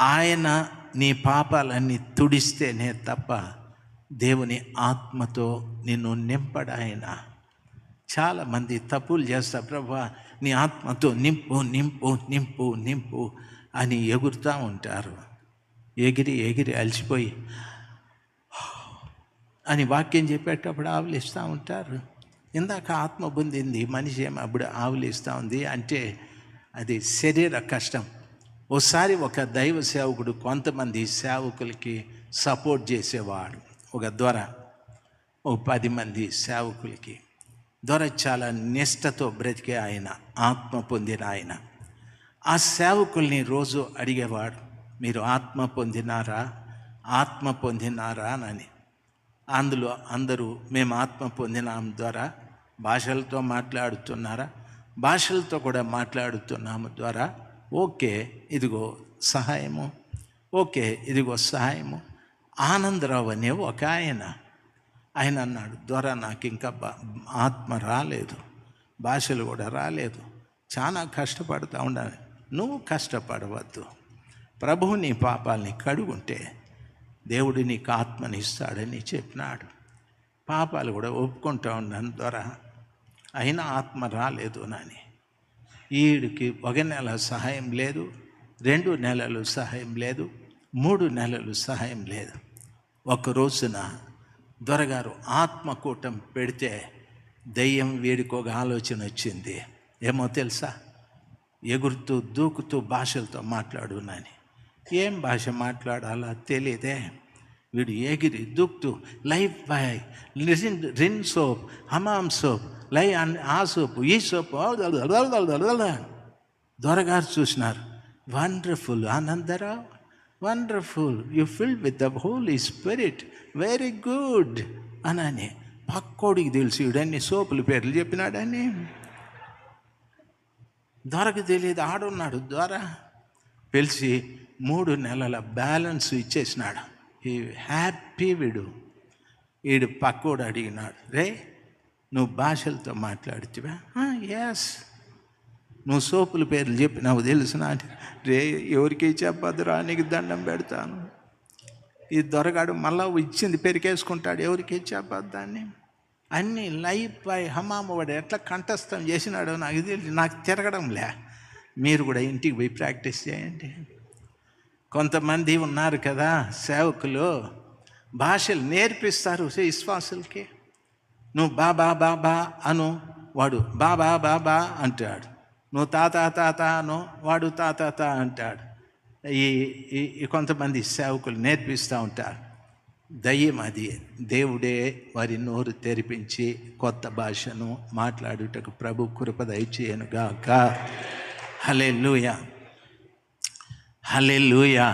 ఆయన నీ పాపాలన్నీ తుడిస్తేనే తప్ప దేవుని ఆత్మతో నిన్ను నింపడాయన చాలామంది తప్పులు చేస్తారు. ప్రభా నీ ఆత్మతో నింపు నింపు నింపు నింపు అని ఎగురుతూ ఉంటారు. ఎగిరి ఎగిరి అలసిపోయి అని వాక్యం చెప్పేటప్పుడు ఆవులిస్తూ ఉంటారు. ఇందాక ఆత్మ పొందింది మనిషి ఏమో అప్పుడు ఆవులిస్తూ ఉంది అంటే అది శరీర కష్టం. ఒకసారి ఒక దైవ సేవకుడు కొంతమంది సేవకులకి సపోర్ట్ చేసేవాడు. ఒక దొర ఓ పది మంది సేవకులకి. దొర చాలా నిష్టతో బ్రతికే ఆయన ఆత్మ పొందిన ఆయన. ఆ సేవకుల్ని రోజు అడిగేవాడు మీరు ఆత్మ పొందినారా? ఆత్మ పొందినారా? అని. అందులో అందరూ మేము ఆత్మ పొందినాం ద్వారా భాషలతో మాట్లాడుతున్నారా? భాషలతో కూడా మాట్లాడుతున్నాము ద్వారా ఓకే ఇదిగో సహాయము. ఓకే ఇదిగో సహాయము. ఆనందరావు అనే ఒక ఆయన. ఆయన అన్నాడు ద్వారా నాకు ఇంకా బా- ఆత్మ రాలేదు. భాషలు కూడా రాలేదు. చాలా కష్టపడుతూ ఉండాలి. నువ్వు కష్టపడవద్దు. ప్రభువు నీ పాపాలని కడుగుంటే దేవుడు నీకు ఆత్మని ఇస్తాడని చెప్పినాడు. పాపాలు కూడా ఒప్పుకుంటూ ఉన్నాను ద్వారా. అయినా ఆత్మ రాలేదు నాని. ఈడికి ఒక నెల సహాయం లేదు రెండు నెలలు సహాయం లేదు మూడు నెలలు సహాయం లేదు. ఒక రోజున దొరగారు ఆత్మకూటం పెడితే దయ్యం వీడికి ఒక ఆలోచన వచ్చింది. ఏమో తెలుసా? ఎగురుతూ దూకుతూ భాషలతో మాట్లాడునని ఏం భాష మాట్లాడాలో తెలియదే వీడు ఎగిరి దూకుతూ Lifebuoy Rin Rin soap Hamam soap లై అన్ ఆ సోపు ఈ సోపు దొరగారు చూసినారు. Wonderful Anandarao wonderful you fill with the Holy Spirit very good అనని. పక్కోడికి తెలిసి వీడన్ని సోపుల పేర్లు చెప్పినాడని దొరకు తెలియదు ఆడున్నాడు ద్వారా. పిలిచి మూడు నెలల బ్యాలెన్స్ ఇచ్చేసినాడు. ఈ హ్యాపీ వీడు. వీడు పక్కోడు అడిగినాడు రే నువ్వు భాషలతో మాట్లాడుతువా? ఎస్ నువ్వు సోపుల పేర్లు చెప్పి నాకు తెలుసు నా రే ఎవరికి చెప్పద్దురా నీకు దండం పెడతాను. ఈ దొరగాడు మళ్ళా ఇచ్చింది పెరికేసుకుంటాడు ఎవరికి చెప్పద్దాన్ని అన్నీ లైఫ్ బై హమామ వాడు ఎట్లా కంఠస్థం చేసినాడో నాకు తెలియదు నాకు తిరగడంలే మీరు కూడా ఇంటికి పోయి ప్రాక్టీస్ చేయండి. కొంతమంది ఉన్నారు కదా సేవకులు భాషలు నేర్పిస్తారు విశ్వాసులకి. నువ్వు బా బా బా బా అను వాడు బా బా బా బా అంటాడు. నువ్వు తాత తాత అను వాడు తాత తా అంటాడు. ఈ ఈ- కొంతమంది సేవకులు నేర్పిస్తూ ఉంటారు. దయ్యం అది. దేవుడే వారి నోరు తెరిపించి కొత్త భాషను మాట్లాడుటకు ప్రభు కృప దయచేయనుగాక. హలే లూయ హలే లూయ